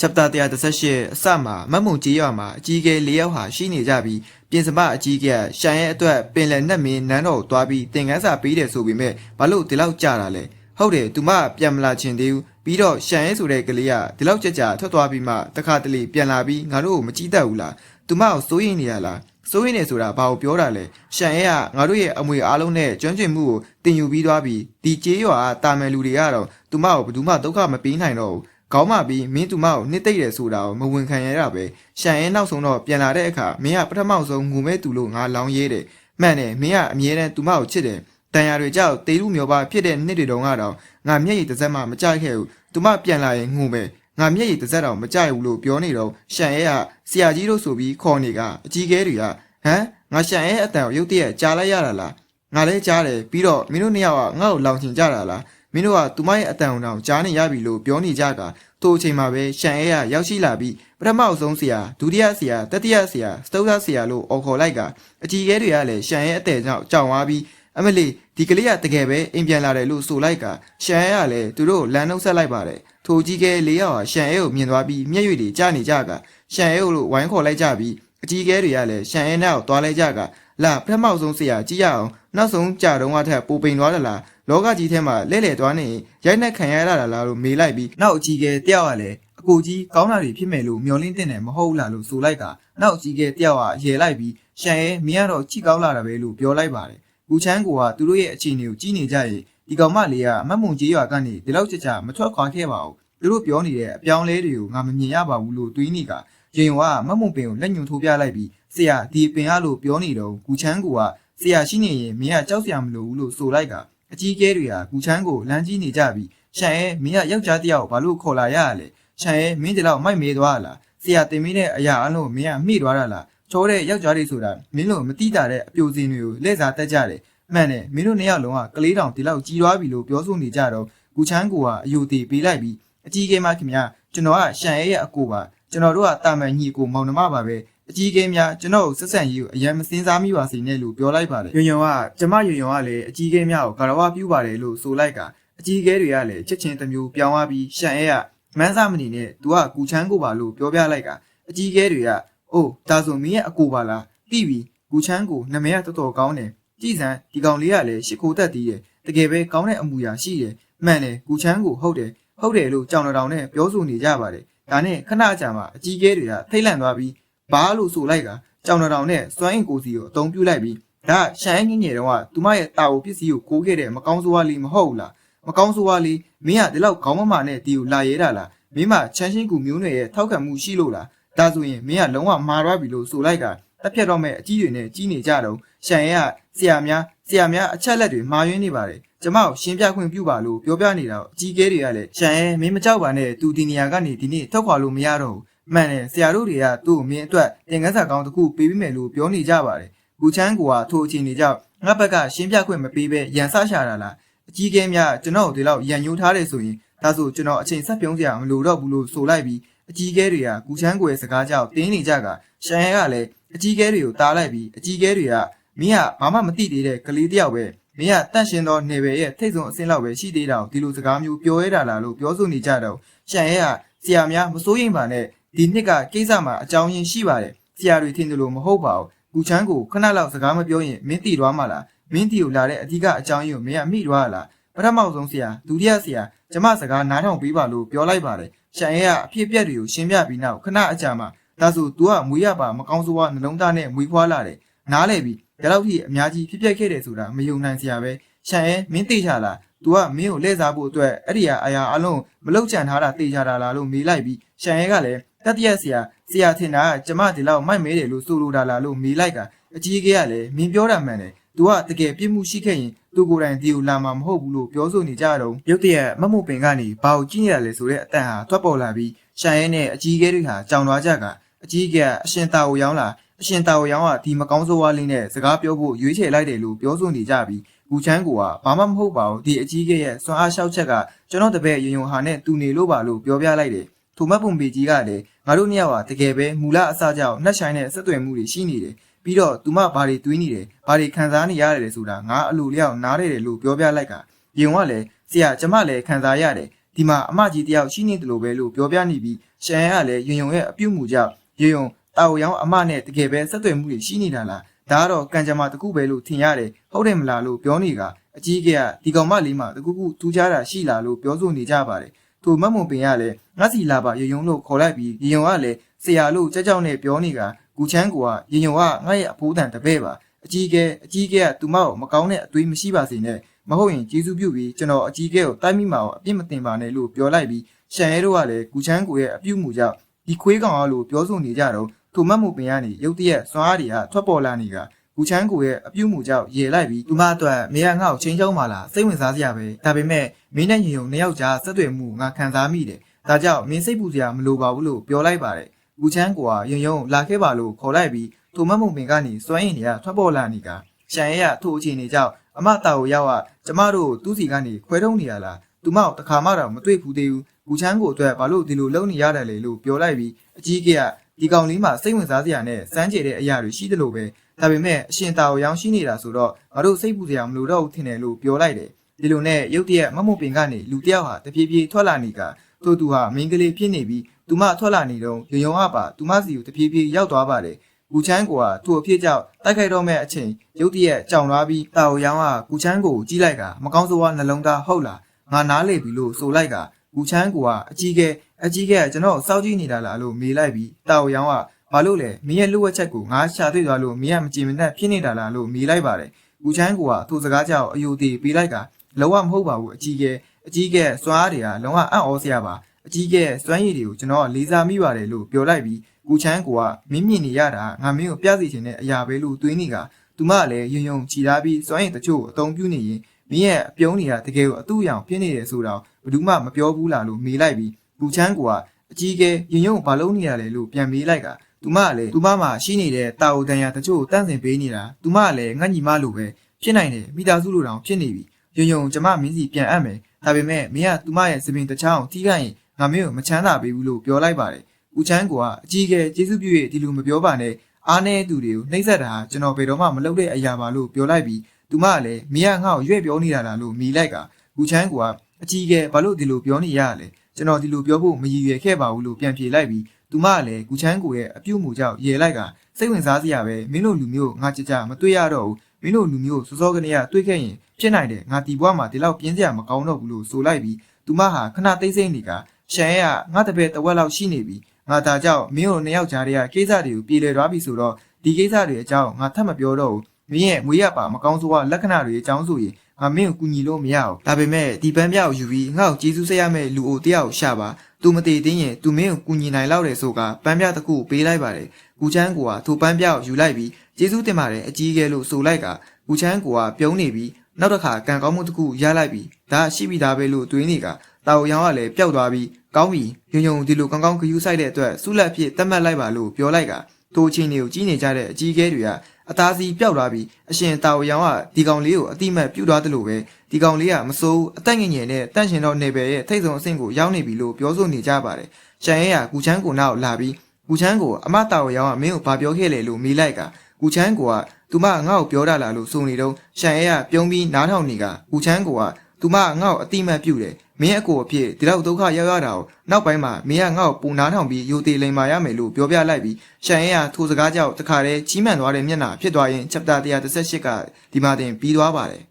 chapter 138အစမှာမတ်မုံကြီးရွာမှာအကြီးအကဲ၄ယောက်ဟာရှိနေကြပြီးပြင်စမအကြီးအကဲကရှန်ရဲ့အတွက်ပင်လယ်နက်မင်းနန်းတော်ကိုသွားပြီးသင်ခန်းစာပေးတယ်ဆိုပေမဲ့ဘာလို့ဒီလောက်ကြာတာလဲဟုတ်တယ်သူမပြန်မလာချင်သေးဘူးပြီးတော့ရှန်ရဲ့ဆိုတဲ့ကလေးကဒီလောက်ကြကြာထွက်သွားပြီးမှတခါတလေပြန်လာပြီးငါတို့ကိုမကြည့်တတ်ဘူးလားသူမကိုစိုးရိမ်နေရလားစိုးရိမ်နေဆိုတာဘာကိုပြောတာလဲရှန်ရဲ့ကငါတို့ရဲ့အမွေအားလုံးနဲ့ကျွမ်းကျင်မှုကိုတင်ယူပြီးသွားပြီးဒီကျေးရွာကတာမန်လူတွေကတော့သူမကိုဘယ်သူမှဒုက္ခမပေးနိုင်တော့ဘူး ကောင်းမှပြီးမင်းသူမကိုနှစ်သိမ့်တယ်ဆိုတာကိုမဝင်ခံရတာပဲရှန်ရဲနောက်ဆုံးတော့ပြန်လာတဲ့အခါမင်းကပထမဆုံးငူမဲသူလို့ငါလောင်းရဲတယ်မှန်တယ်မင်းကအမြဲတမ်းသူမကိုချစ်တယ်တန်ရာတွေကြောက်တေးလူမျိုးပါဖြစ်တဲ့နှစ်တွေတုန်းကတော့ငါမျက်ရည်တစ်စက်မှမကြိုက်ခဲ့ဘူးသူမပြန်လာရင်ငူမဲငါမျက်ရည်တစ်စက်တော့မကြိုက်ဘူးလို့ပြောနေတော့ရှန်ရဲကဆရာကြီးတို့ဆိုပြီးခေါ်နေကအကြီးကဲတွေကဟမ်ငါရှန်ရဲအတန်ကိုရုတ်တရက်ကြားလိုက်ရတာလားငါလည်းကြားတယ်ပြီးတော့မင်းတို့နှစ်ယောက်ကငါ့ကိုလောင်ချင်ကြတာလား မင်းတို့ကသူမရဲ့အတန်ကိုတောင်ကြားနေရပြီလို့ပြောနေကြတာထိုအချိန်မှာပဲရှန်အဲကရောက်ရှိလာပြီးပထမအဆုံးဆရာဒုတိယဆရာတတိယဆရာစတုသဆရာလို့အော်ခေါ်လိုက်ကအကြီးကဲတွေကလည်းရှန်ရဲ့အတဲ့ကြောင့်ကြောင်သွားပြီးအမလီဒီကလေးကတကယ်ပဲအိမ်ပြန်လာတယ်လို့ဆိုလိုက်ကရှန်အဲကလည်းသူတို့လမ်းနှုတ်ဆက်လိုက်ပါတယ်ထိုကြီးကဲလေးယောက်ဟာရှန်အဲကိုမြင်သွားပြီးမျက်ရည်တွေကျနေကြကရှန်အဲကိုလို့ဝိုင်းခေါ်လိုက်ကြပြီးအကြီးကဲတွေကလည်းရှန်အဲနောက်သွားလိုက်ကြကလာပထမဆုံးဆရာကြည့်ရအောင်နောက်ဆုံးကြာတော့ကထက်ပိုပိန်သွားတယ်လား လောကကြီးထဲမှာလဲလှယ်သွားနေရင်ရိုက်နှက်ခံရတာလားလို့မေးလိုက်ပြီးနောက်အကြီးကဲတယောက်ကလည်းအကိုကြီးကောင်းတာတွေဖြစ်မယ်လို့မျှော်လင့်တဲ့တယ်မဟုတ်လားလို့ဆိုလိုက်ကနောက်အကြီးကဲတယောက်ကရေလိုက်ပြီးရှန်ရဲမင်းကတော့ချိကောင်းလာတာပဲလို့ပြောလိုက်ပါတယ်။ကူချမ်းကိုကသူတို့ရဲ့အခြေအနေကိုကြည့်နေကြရင်ဒီကောင်မလေးကအမတ်မုံကြီးရွာကနေဒီလောက်ကြကြမထွက်ခွာခဲ့ပါဘူး။သူတို့ပြောနေတဲ့အပြောင်းလဲတွေကိုငါမမြင်ရပါဘူးလို့တွေးနေကရင်ကမတ်မုံပင်ကိုလက်ညှိုးထိုးပြလိုက်ပြီးဆရာဒီပင်ရလို့ပြောနေတော့ကူချမ်းကိုကဆရာရှိနေရင်မင်းကကြောက်စရာမလိုဘူးလို့ဆိုလိုက်က အကြီးကဲတွေကကူချမ်းကိုလမ်းကြီးနေကြပြီးရှန်ရဲမင်းကယောက်ျားတစ်ယောက်ဘာလို့ခေါ်လာရရလဲရှန်ရဲမင်းဒီလောက်မိုက်မေးသွားလားဆရာတင်မင်းတဲ့အရာအလုံးမင်းကမိသွားတာလားချောတဲ့ယောက်ျားတွေဆိုတာမင်းတို့မတိတာတဲ့အပြိုစင်တွေကိုလက်စားတက်ကြတယ်မှန်တယ်မင်းတို့နှစ်ယောက်လုံးကကလေးတောင်ဒီလောက်ကြီးသွားပြီလို့ပြောဆိုနေကြတော့ကူချမ်းကိုကအယူတီပေးလိုက်ပြီးအကြီးကဲမခင်ဗျာကျွန်တော်ကရှန်ရဲရဲ့အကိုပါကျွန်တော်တို့ကတာမန်ညီကိုမောင်နှမပါပဲ အကြီးကဲများကျွန်တော်ကိုဆက်ဆံရေးကိုအရင်မစင်းစားမိပါစေနဲ့လို့ပြောလိုက်ပါတယ်။ယွန်ယွန်ကကျမယွန်ယွန်ကလည်းအကြီးကဲများကိုကာရဝပြုပါတယ်လို့ဆိုလိုက်ကအကြီးကဲတွေကလည်းချက်ချင်းတစ်မျိုးပြောင်းသွားပြီးရှန်အဲကမန်းစားမနေနဲ့သူကကူချမ်းကိုပါလို့ပြောပြလိုက်ကအကြီးကဲတွေကအိုးဒါဆိုမင်းရဲ့အကိုပါလားတိပြီကူချမ်းကိုနမဲကတော်တော်ကောင်းတယ်ကြည်စံဒီကောင်လေးကလည်းရှ िख ိုတက်သေးတယ်တကယ်ပဲကောင်းတဲ့အမူအရာရှိတယ်မှန်တယ်ကူချမ်းကိုဟုတ်တယ်ဟုတ်တယ်လို့ကြောင်တောင်နဲ့ပြောဆိုနေကြပါတယ်ဒါနဲ့ခဏကြာမှအကြီးကဲတွေကထိတ်လန့်သွားပြီး ဘာလို့ဆိုလိုက်ကကြောင်တောင်နဲ့စွမ်းအင်ကိုစီကိုအသုံးပြုလိုက်ပြီးဒါရှမ်းငင်းငယ်တော့ကသူမရဲ့တာဝပစ္စည်းကိုကိုးခဲ့တဲ့မကောင်းဆိုးဝါးလေးမဟုတ်ဘူးလားမကောင်းဆိုးဝါးလေးမင်းကဒီလောက်ခေါင်းမမာနဲ့ဒီကိုလာရဲတာလားမင်းမချမ်းရှင်းကူမျိုးနွယ်ရဲ့ထောက်ခံမှုရှိလို့လားဒါဆိုရင်မင်းကလုံးဝမာရွားပြီလို့ဆိုလိုက်ကတက်ဖြတ်တော့မဲ့အကြီးတွေနဲ့ကြီးနေကြတော့ရှန်ရဲကဆရာများဆရာများအချက်လက်တွေမာယွင်းနေပါတယ်ကျမကိုရှင်းပြခွင့်ပြုပါလို့ပြောပြနေတာအကြီးကဲတွေကလည်းရှန်ရဲမင်းမကြောက်ပါနဲ့သူဒီနေရာကနေဒီနေ့ထွက်ခွာလို့မရတော့ဘူး မှန်တယ်ဆရာတို့တွေကသူ့ကိုမင်းအတွက်သင်ခန်းစာကောင်းတစ်ခုပေးပြီးမယ်လို့ပြောနေကြပါတယ်။ဘူချမ်းကိုကထိုအချိန်တွေကြောင့်ငါဘက်ကရှင်းပြခွင့်မပေးဘဲရန်ဆရှာတာလား။အကြီးကဲများကျွန်တော်တို့ဒီလောက်ရန်ညှိုးထားတယ်ဆိုရင်ဒါဆိုကျွန်တော်အချိန်ဆက်ပြုံးစရာမလိုတော့ဘူးလို့ဆိုလိုက်ပြီးအကြီးကဲတွေကကူချမ်းကိုရဲ့စကားကြောင့်တင်းနေကြကရှန်ရဲကလည်းအကြီးကဲတွေကိုတားလိုက်ပြီးအကြီးကဲတွေကမင်းကဘာမှမသိသေးတဲ့ကလေးတယောက်ပဲမင်းကတန့်ရှင်သောနေပယ်ရဲ့ထိတ်ဆုံးအစင်းလောက်ပဲရှိသေးတာကိုဒီလိုစကားမျိုးပြောရတာလားလို့ပြောဆိုနေကြတော့ရှန်ရဲကဆရာများမစိုးရင်ပါနဲ့ ဒီနှစ်ကကိစ္စမှာအကြောင်းရင်းရှိပါတယ်ဆရာတွေထင်တယ်လို့မဟုတ်ပါဘူးကူချမ်းကိုခဏလောက်စကားမပြောရင်မင်းတည်သွားမှာလားမင်းတီကိုလာတဲ့အဓိကအကြောင်းရင်းကိုမင်းကမိသွားလားပထမဆုံးဆရာဒုတိယဆရာကျမစကားနားထောင်ပေးပါလို့ပြောလိုက်ပါတယ်ရှန်ရဲကအဖြစ်အပျက်တွေကိုရှင်းပြပြီးနောက်ခဏအကြာမှာဒါဆို तू ကမွေးရပါမကောင်းဆိုးဝါးနှလုံးသားနဲ့မွေးဖွားလာတယ်နားလေပြီဒါတော့ထိအများကြီးဖြစ်ပျက်ခဲ့တယ်ဆိုတာမယုံနိုင်စရာပဲရှန်ရဲမင်းသိချလား तू ကမင်းကိုလှည့်စားဖို့အတွက်အဲ့ဒီအရာအလုံးမလောက်ချန်ထားတာသိချတာလားလို့မေးလိုက်ပြီးရှန်ရဲကလည်း တတိယဆရာဆရာထင်တာကကျမဒီလောက်မိုက်မဲတယ်လို့ဆိုလိုတာလားလို့မေးလိုက်က အကြီးကြီးကလည်းမင်းပြောတာမှန်တယ်။ तू ကတကယ်ပြစ်မှုရှိခဲ့ရင်သူကိုယ်တိုင်ဒီကိုလာမှာမဟုတ်ဘူးလို့ပြောဆိုနေကြတော့ရုတ်တရက်မမှုပင်ကနေဘာကိုကြည့်ရလဲဆိုတဲ့အတန်ဟာထွက်ပေါ်လာပြီးရှာရဲနဲ့အကြီးကြီးတွေဟာကြောင်သွားကြကအကြီးကြီးကအရှင်တာကိုရောင်းလာအရှင်တာကိုရောင်းကဒီမကောင်းဆိုးဝါးလေးနဲ့စကားပြောဖို့ရွေးချယ်လိုက်တယ်လို့ပြောဆိုနေကြပြီးဂူချမ်းကိုကဘာမှမဟုတ်ပါဘူးဒီအကြီးကြီးရဲ့စွမ်းအားလျှောက်ချက်ကကျွန်တော်တပည့်ရုံရုံဟာနဲ့တူနေလို့ပါလို့ပြောပြလိုက်တယ်။ထိုမတ်ပုံပေကြီးကလည်း ငါတို့နှစ်ယောက်ဟာတကယ်ပဲမူလအစကြောင့်နှက်ဆိုင်တဲ့ဆက်သွယ်မှုတွေရှိနေတယ်။ပြီးတော့သူမဘာတွေတွေးနေတယ်ဘာတွေခံစားနေရတယ်ဆိုတာငါအလိုလျောက်နားရတယ်လို့ပြောပြလိုက်ကယုံကလည်းဆရာကျမလည်းခံစားရတယ်ဒီဒီမှာအမကြီးတယောက်ရှိနေတယ်လို့ပဲလို့ပြောပြနေပြီးရှန်ရဲကလည်းယွင်ယုံရဲ့အပြုတ်မှုကြောင့်ယွင်ယုံတာဝရောင်အမနဲ့တကယ်ပဲဆက်သွယ်မှုတွေရှိနေတာလားဒါကတော့ကံကြမ္မာတစ်ခုပဲလို့ထင်ရတယ်ဟုတ်တယ်မလားလို့ပြောနေကအကြီးကကဒီကောင်မလေးမှာတကူကူထူးခြားတာရှိလားလို့ပြောဆိုနေကြပါတယ် သူမတ်မွန်ပင်ကလည်းငါစီလာပါယွင်ယုံလို့ခေါ်လိုက်ပြီးယွင်ယုံကလည်းဆရာလို့ကြောက်ကြောက်နဲ့ပြောနေကကူချမ်းကူကယွင်ယုံကငါ့ရဲ့အဖိုးတန်တပည့်ပါအကြီးကဲအကြီးကဲကသူမကိုမကောင်းတဲ့အသွေးမရှိပါစေနဲ့မဟုတ်ရင်ကျေးဇူးပြုပြီးကျွန်တော်အကြီးကဲကိုတိုက်မိမှာအောင်အပြစ်မတင်ပါနဲ့လို့ပြောလိုက်ပြီးရှန်ရဲတို့ကလည်းကူချမ်းကူရဲ့အပြုတ်မှုကြောင့်ဒီခွေးကောင်အလိုပြောဆိုနေကြတော့သူမတ်မှုပင်ကနေရုတ်တရက်စွမ်းအားတွေကထွက်ပေါ်လာနေက ကူချမ်းကူရဲ့အပြုတ်မှုကြောင့်ရေလိုက်ပြီးသူမအတွက်မေကငါ့ကိုချင်းချောင်းပါလားစိတ်ဝင်စားစရာပဲဒါပေမဲ့မင်းနဲ့ညီုံနှစ်ယောက်ကြားဆက်သွယ်မှုငါခံစားမိတယ်ဒါကြောင့်မင်းစိတ်ပူစရာမလိုပါဘူးလို့ပြောလိုက်ပါတယ်ကူချမ်းကူကယုံယုံလာခဲ့ပါလို့ခေါ်လိုက်ပြီးသူမတ်မှုပင်ကနေစွမ်းရည်တွေကထွက်ပေါ်လာနေကရှန်ရဲကထို့အခြေအနေကြောင့်အမတာကိုရောက်ကကျမတို့သူ့စီကနေခွဲထုတ်နေရလားသူမကိုတခါမှတော့မတွေ့ဘူးသေးဘူးကူချမ်းကိုအတွက်ဘာလို့ဒီလိုလုပ်နေရတယ်လေလို့ပြောလိုက်ပြီးအကြီးကကဒီကောင်လေးမှာစိတ်ဝင်စားစရာနဲ့စမ်းကြဲတဲ့အရာတွေရှိတယ်လို့ပဲ ဒါပေမဲ့အရှင်တာကိုရောင်းရှိနေတာဆိုတော့ငါတို့စိတ်ပူစရာမလိုတော့ဘူးထင်တယ်လို့ပြောလိုက်တယ်ဒီလိုနဲ့ရုတ်တရက်မမုတ်ပင်ကနေလူတယောက်ဟာတပြေးပြေးထွက်လာနေကသူ့သူဟာမင်းကလေးဖြစ်နေပြီးသူမထွက်လာနေတော့ရုံရုံကပါသူမစီကိုတပြေးပြေးရောက်သွားပါတယ်ကူချမ်းကိုကသူ့အဖြစ်ကြောင့်တိုက်ခိုက်တော့မဲ့အချိန်ရုတ်တရက်ကြောင်သွားပြီးတာကိုရောင်းကကူချမ်းကိုကြီးလိုက်ကမကောင်းဆိုးဝါးနှလုံးသားဟုတ်လားငါနားလေပြီလို့ဆိုလိုက်ကကူချမ်းကိုကအကြီးကဲအကြီးကဲကျွန်တော်စောက်ကြည့်နေတာလားလို့မေးလိုက်ပြီးတာကိုရောင်းက ဘာလို့လဲမင်းရဲ့လူဝက်ချက်ကိုငါရှာတွေ့သွားလို့မင်းကမကြည်မနှက်ဖြစ်နေတာလားလို့မေးလိုက်ပါတယ်ကူချမ်းကိုကသူ့စကားကြောက်အယုသေးပေးလိုက်ကလုံးဝမဟုတ်ပါဘူးအကြီးကဲအကြီးကဲစွမ်းအားတွေကလုံးဝအံ့ဩစရာပါအကြီးကဲစွမ်းရည်တွေကိုကျွန်တော်လေးစားမိပါတယ်လို့ပြောလိုက်ပြီးကူချမ်းကိုကမင်းမြင်နေရတာငါမင်းကိုပြစီချင်တဲ့အရာပဲလို့တွေးနေကသူမကလည်းယုံယုံချီထားပြီးစွမ်းရည်တချို့အသုံးပြုနေရင်မင်းရဲ့အပြုံးတွေကတကယ်ကိုအတူအယောင်ဖြစ်နေတယ်ဆိုတော့ဘယ်သူမှမပြောဘူးလားလို့မေးလိုက်ပြီးကူချမ်းကိုကအကြီးကဲယုံယုံဘာလုံးနေရလဲလို့ပြန်မေးလိုက်က သူမကလည်းသူမမှာရှိနေတဲ့တာအိုတန်ရာတချို့တန့်စင်ပေးနေတာသူမကလည်းငတ်ညီမလိုပဲဖြစ်နိုင်တယ်မိသားစုလိုတောင်ဖြစ်နေပြီယုံယုံကျမမင်းစီပြန်အပ်မယ်ဒါပေမဲ့မင်းကသူမရဲ့စပင်တစ်ချောင်းထိခိုက်ရင်ငါမင်းကိုမချမ်းသာပေးဘူးလို့ပြောလိုက်ပါတယ်ဦးချမ်းကအကြီးကဲကျေးဇူးပြု၍ဒီလိုမပြောပါနဲ့အားနည်းသူတွေကိုနှိမ့်ဆက်တာကျွန်တော်ဘယ်တော့မှမလုပ်တဲ့အရာပါလို့ပြောလိုက်ပြီးသူမကလည်းမင်းကငါ့ကိုရွေ့ပြောနေတာလားလို့မိလိုက်ကဦးချမ်းကအကြီးကဲဘာလို့ဒီလိုပြောနေရလဲကျွန်တော်ဒီလိုပြောဖို့မရည်ရွယ်ခဲ့ပါဘူးလို့ပြန်ပြေလိုက်ပြီး သူမကလည်းကူချမ်းကိုရဲ့အပြုတ်မှုကြောင့်ရေလိုက်ကစိတ်ဝင်စားစရာပဲမင်းတို့လူမျိုးငါကြကြမတွေ့ရတော့ဘူးမင်းတို့လူမျိုးစောစောကနေကတွေ့ခဲ့ရင်ဖြစ်နိုင်တယ်ငါတီဘွားမှာဒီလောက်ပြင်းစရာမကောင်းတော့ဘူးလို့ဆိုလိုက်ပြီးသူမဟာခဏသိမ့်စိမ့်နေကရှန်ရဲ့ကငါတပည့်တဝက်လောက်ရှိနေပြီငါဒါကြောင့်မင်းတို့နှစ်ယောက်ကြားတွေကကိစ္စတွေကိုပြေလည်သွားပြီဆိုတော့ဒီကိစ္စတွေအကြောင်းငါထပ်မပြောတော့ဘူးမင်းရဲ့မွေးရပါမကောင်းဆိုးကလက္ခဏာတွေအကြောင်းဆိုရင် ငါမင်းကိုကူညီလို့မရဘူးဒါပေမဲ့ဒီပန်းပြောက်ယူပြီးငါ့ကိုကျေးဇူးဆက်ရမယ့်လူအိုတယောက်ရှာပါသူမတည်သေးရင်သူမင်းကိုကူညီနိုင်လောက်တယ်ဆိုကပန်းပြတစ်ခုပေးလိုက်ပါတယ်။ကူချန်းကိုကသူပန်းပြောက်ယူလိုက်ပြီးကျေးဇူးတင်ပါတယ်အကြီးကဲလို့ဆိုလိုက်ကကူချန်းကိုကပြုံးနေပြီးနောက်တစ်ခါကံကောင်းမှုတစ်ခုရလိုက်ပြီးဒါရှိပြီးသားပဲလို့တွေးနေကတာဝရောင်ကလည်းပျောက်သွားပြီးကောင်းပြီယုံယုံဒီလိုကောင်းကောင်းဂယူးဆိုင်တဲ့အတွက်ဆုလက်ဖြစ်တတ်မှတ်လိုက်ပါလို့ပြောလိုက်ကထိုးချင်းတွေကိုကြီးနေကြတဲ့အကြီးကဲတွေက အသားစီပျောက်သွားပြီးအရှင်တာဝရောင်ကဒီကောင်လေးကိုအတိမတ်ပြုတ်သွားတယ်လို့ပဲဒီကောင်လေးကမစိုးအသက်ငယ်ငယ်နဲ့တန့်ရှင်တော့နေပဲရဲ့ထိတ်ဆုံးအဆင့်ကိုရောက်နေပြီလို့ပြောဆိုနေကြပါတယ်။ရှန်ရဲကကူချန်းကိုနောက်လာပြီးကူချန်းကိုအမတာဝရောင်ကမင်းကိုဘာပြောခဲ့လဲလို့မေးလိုက်ကကူချန်းကိုကသူမငါ့ကိုပြောတာလားလို့ဆိုနေတော့ရှန်ရဲကပြုံးပြီးနားထောင်နေကကူချန်းကိုကသူမငါ့ကိုအတိမတ်ပြုတ်တယ် မင်းအကိုအဖြစ်ဒီလောက်ဒုက္ခရောက်ရတာကိုနောက်ပိုင်းမှာမင်းကငါ့ကိုပူနားထောင်ပြီးယူသေးလိမ်မာရမယ်လို့ပြောပြလိုက်ပြီးရှန်ရဲကထိုစကားကြောင့်တခါတည်းချီးမှန်သွားတဲ့မျက်နှာဖြစ်သွားရင် chapter 138ကဒီမှာတင်ပြီးသွားပါတယ်